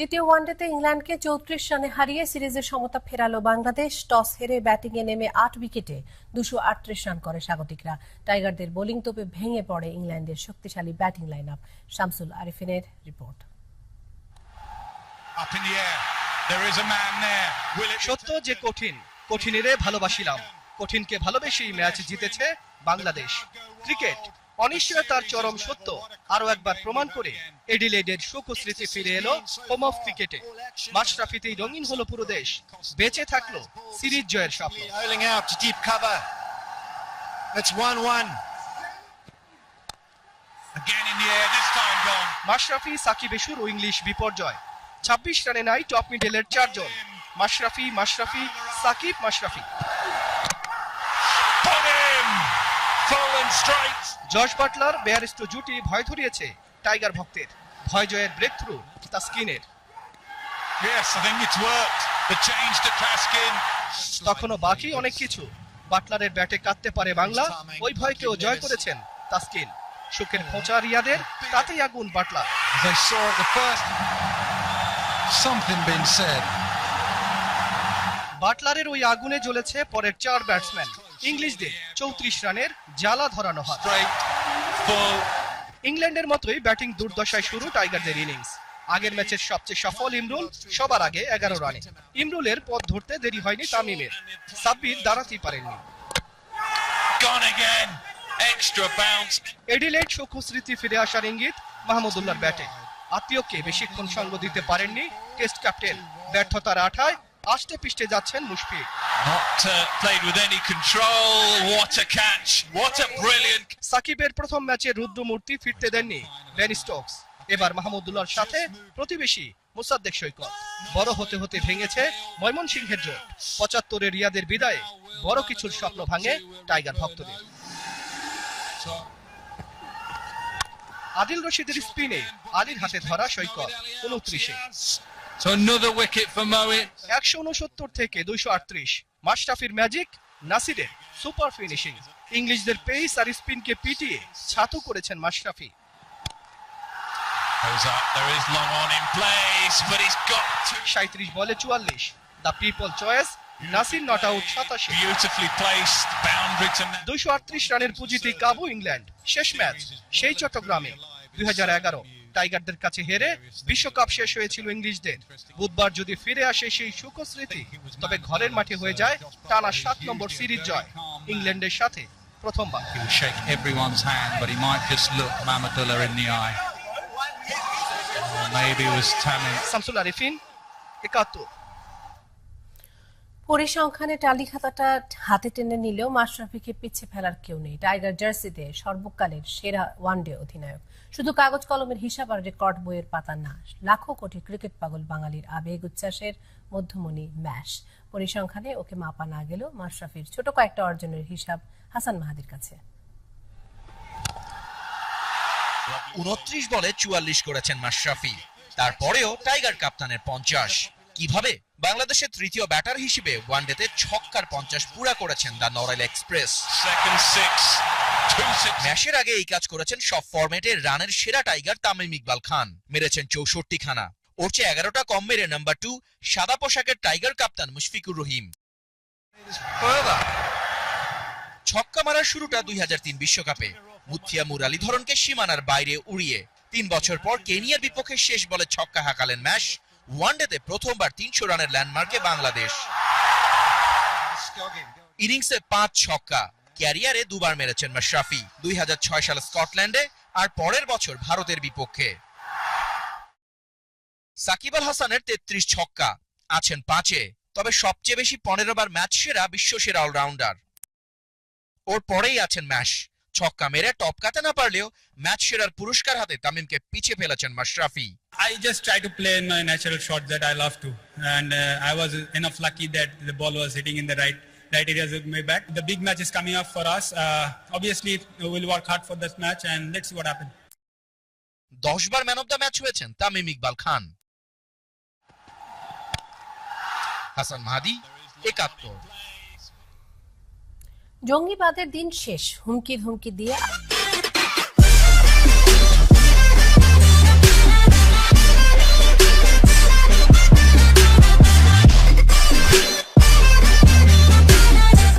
দ্বিতীয় ওয়ানডেতে ইংল্যান্ডকে চৌত্রিশ রানে হারিয়ে সিরিজের সমতা ফেরালো বাংলাদেশ। টস হেরে ব্যাটিংয়ে নেমে আট উইকেটে দুশো আটত্রিশ রান করে স্বাগতিকরা। টাইগারদের বোলিং তোপে ভেঙে পড়ে ইংল্যান্ডের শক্তিশালী ব্যাটিং লাইন আপ শামসুল আরিফিনের রিপোর্ট। সত্য যে কঠিন কঠিনেরে ভালোবাসিলাম। কঠিনকে ভালোবেসেই ম্যাচ জিতেছে বাংলাদেশ। ক্রিকেট অনিশ্চয়তার চরম সত্য আরও একবার প্রমাণ করে এডিলেডের শোক স্মৃতি ফিরে এলো হোম অফ ক্রিকেটে মাশরাফিতেই রঙিন হলো পুরো দেশ বেঁচে থাকল সিরিজ জয়ের স্বপ্ন Bowling out to deep cover. It's 1 1. Again in the air, this time gone. Mashrafe Shakib এশুর ও ইংলিশ বিপর্যয় ছাব্বিশ রানে নাই টপ মিডেলের চারজন Mashrafe Mashrafe Shakib Mashrafe! Jos Buttler Bairstow জুটি ভয় ধরিয়েছে টাইগার ভক্তের। ভয় জয়ের ব্রেক থ্রু তাস্কিনের. তখনও বাকি অনেক কিছু। বাটলারের ব্যাটে কাটতে পারে বাংলা। ওই ভয়কেও জয় করেছেন তাস্কিন। সুখের খোঁচা রিয়াদের তাতেই আগুন বাটলার. বাটলারের ওই আগুনে জ্বলেছে পরের চার ব্যাটসম্যান ইংলিশদের চৌত্রিশ রানের জ্বালা ধরানো হয়। ইংল্যান্ডের মতোই ব্যাটিং দুর্দশায় শুরু টাইগারদের ইনিংস। আগের ম্যাচের সবচেয়ে সফল ইমরুল সবার আগে এগারো রানে। ইমরুলের পথ ধরতে দেরি হয়নি তামিমের। সাব্বির দাঁড়াতেই পারেননি. এডিলেট সুখ স্মৃতি ফিরে আসার ইঙ্গিত মাহমুদুল্লাহর ব্যাটে। আত্মীয়কে বেশিক্ষণ সঙ্গ দিতে পারেননি টেস্ট ক্যাপ্টেন। ব্যর্থতার আঠায় আষ্টে পিষ্টে যাচ্ছেন Mushfiq Not uh, played with any control. What a catch. What a brilliant. সাকিবের প্রথম ম্যাচে রুদ্রমূর্তি ফিরতে দেননি বেন স্টোকস এবার মাহমুদুল্লাহর সাথে প্রতিবেশী মুসাদ্দেক সৈকত বড় হতে হতে ভেঙেছে ময়মনসিংহের জোট পঁচাত্তরের রিয়াদের বিদায়ে বড় কিছুর স্বপ্ন ভাঙে টাইগার ভক্তদের আদিল রশিদের স্পিনে আলীর হাতে ধরা সৈকত উনত্রিশে So another wicket for. একশো উনসত্তর থেকে দুইশো আটত্রিশ মাশরাফির ম্যাজিক নাসিরের সুপার ফিনিশিং ইংলিশদের পেস আর স্পিনকে পিটিয়ে ছাতু করেছেন Mashrafe Goes up. There is long on in place, but he's got to. সাঁত্রিশ বলে চুয়াল্লিশ the people choice Nasir not out সাতাশি Beautifully placed boundary to. দুইশো আটত্রিশ রানের পুঁজিতে কাবু ইংল্যান্ড শেষ ম্যাচ সেই চট্টগ্রামে দুই হাজার এগারো টাইগারদের কাছে হেরে বিশ্বকাপ শেষ হয়েছিল ইংলিশদের। বুধবার যদি ফিরে আসে সেই সুখ স্মৃতি তবে ঘরের মাঠে হয়ে যায় টানা সাত নম্বর সিরিজ জয় ইংল্যান্ডের সাথে প্রথমবার. শামসুল আরিফিন একাত্তর। পরিসংখ্যানে টালি খাতাটা হাতে টেনে নিলেও মাশরাফিকে পিছে ফেলার কেউ নেই। টাইগার জার্সিতে সর্বকালের সেরা ওয়ানডে অধিনায়ক। শুধু কাগজ কলমের হিসাব আর রেকর্ড বইয়ের পাতা না, লাখো কোটি ক্রিকেট পাগল বাঙালির আবেগ উচ্ছ্বাসের মধ্যমণি ম্যাশ। পরিসংখ্যানে ওকে মাপা না গেলেও মাশরাফির ছোট কয়েকটা অর্জনের হিসাব হাসান মাহাদির কাছে। উনত্রিশ বলে চুয়াল্লিশ করেছেন মাশরাফি। তারপরেও টাইগার কাপ্তানের পঞ্চাশ। কীভাবে? বাংলাদেশের তৃতীয় ব্যাটার হিসেবে ওয়ানডেতে ছক্কার পঞ্চাশ পুরা করেছেন দ্য নরাইল এক্সপ্রেস. ম্যাচের আগে এই কাজ করেছেন সব ফরম্যাটে রানের সেরা টাইগার তামিম ইকবাল খান। মেরেছেন চৌষট্টি খানা ওর চেয়ে এগারোটা কম মেরে নাম্বার টু সাদা পোশাকের টাইগার কাপ্তান মুশফিকুর রহিম। ছক্কা মারার শুরুটা দুই হাজার তিন বিশ্বকাপে। মুথিয়া মুরালি ধরনকে সীমানার বাইরে উড়িয়ে। তিন বছর পর কেনিয়ার বিপক্ষে শেষ বলে ছক্কা হাঁকালেন ম্যাশ ওয়ানডেতে প্রথমবার তিনশো রানের ল্যান্ডমার্কে বাংলাদেশ। ইনিংসে পাঁচ ছক্কা, ক্যারিয়ারে দুবার মেরেছেন মাশরাফি, দুই সালে স্কটল্যান্ডে আর পরের বছর ভারতের বিপক্ষে। সাকিব আল হাসানের তেত্রিশ ছক্কা, আছেন পাঁচে, তবে সবচেয়ে বেশি পনেরো বার ম্যাচ সেরা বিশ্ব সেরা অলরাউন্ডার। ওর পরেই আছেন ম্যাশ ছক্কা মেরে টপকাতে না পারলেও ম্যাচ সেরার পুরস্কার হাতে তামিমকে পিছিয়ে ফেলেছেন Mashrafe I just try to play in my natural shot that I love to, and uh, I was enough lucky that the ball was hitting in the right right areas of my bat. The big match is coming up for us. Uh, obviously, we'll work hard for this match, and let's see what happens. দশ বার man of the match হয়েছেন তামিম ইকবাল খান হাসান মাহাদি একাত্তর জঙ্গিবাদের দিন শেষ হুমকি ধুমকি দিয়ে